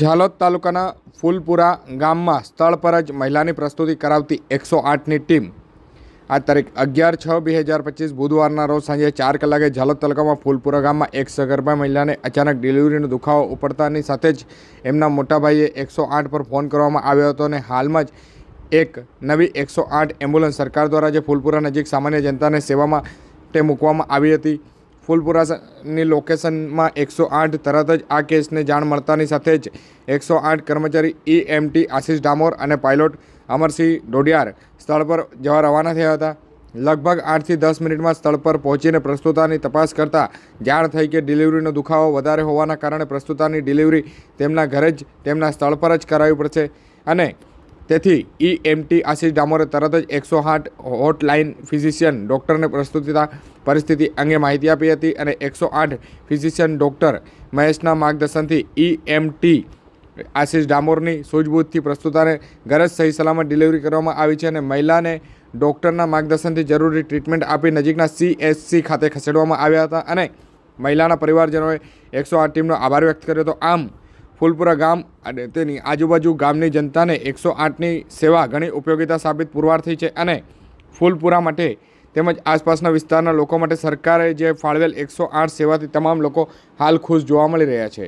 ઝાલોદ તાલુકાના ફૂલપુરા ગામમાં સ્થળ પર જ મહિલાની પ્રસ્તુતિ કરાવતી એકસો આઠની ટીમ. આ તારીખ અગિયાર છ બે હજાર પચીસ બુધવારના રોજ સાંજે ચાર કલાકે ઝાલોદ તાલુકામાં ફૂલપુરા ગામમાં એક સગર્ભા મહિલાને અચાનક ડિલિવરીનો દુખાવો ઉપડતાની સાથે જ એમના મોટાભાઈએ એકસો આઠ પર ફોન કરવામાં આવ્યો હતો અને હાલમાં જ એક નવી એકસો આઠ એમ્બ્યુલન્સ સરકાર દ્વારા જે ફૂલપુરા નજીક સામાન્ય જનતાને સેવામાં તે મૂકવામાં આવી હતી. ફૂલપુરાની લોકેશનમાં એકસો આઠ તરત જ આ કેસને જાણ મળતાની સાથે જ એકસો આઠ કર્મચારી ઈએમટી આશીષ ડામોર અને પાયલોટ અમરસિંહ ડોડિયાર સ્થળ પર જવા રવાના થયા હતા. લગભગ આઠથી દસ મિનિટમાં સ્થળ પર પહોંચીને પ્રસ્તુતાની તપાસ કરતાં જાણ થઈ કે ડિલિવરીનો દુખાવો વધારે હોવાના કારણે પ્રસ્તુતાની ડિલિવરી તેમના ઘરે જ તેમના સ્થળ પર જ કરાવવી પડશે અને તેથી ઈએમટી આશીષ ડામોરે તરત જ એકસો આઠ હોટલાઇન ફિઝિશિયન ડૉક્ટરને પ્રસ્તુતિતા પરિસ્થિતિ અંગે માહિતી આપી હતી અને એકસો આઠ ફિઝિશિયન ડૉક્ટર મહેશના માર્ગદર્શનથી ઈએમટી આશીષ ડામોરની સૂઝબૂછથી પ્રસ્તુતાને ગરજ સહી સલામત ડિલિવરી કરવામાં આવી છે અને મહિલાને ડૉક્ટરના માર્ગદર્શનથી જરૂરી ટ્રીટમેન્ટ આપી નજીકના સીએસસી ખાતે ખસેડવામાં આવ્યા હતા અને મહિલાના પરિવારજનોએ એકસો આઠ ટીમનો આભાર વ્યક્ત કર્યો હતો. આમ ફૂલપુરા ગામ અને તેની આજુબાજુ ગામની જનતાને એકસો આઠની સેવા ઘણી ઉપયોગીતા સાબિત પુરવાર થઈ છે અને ફૂલપુરા માટે તેમજ આસપાસના વિસ્તારના લોકો માટે સરકારે જે ફાળવેલ એકસો આઠ સેવાથી તમામ લોકો હાલ ખુશ જોવા મળી રહ્યા છે.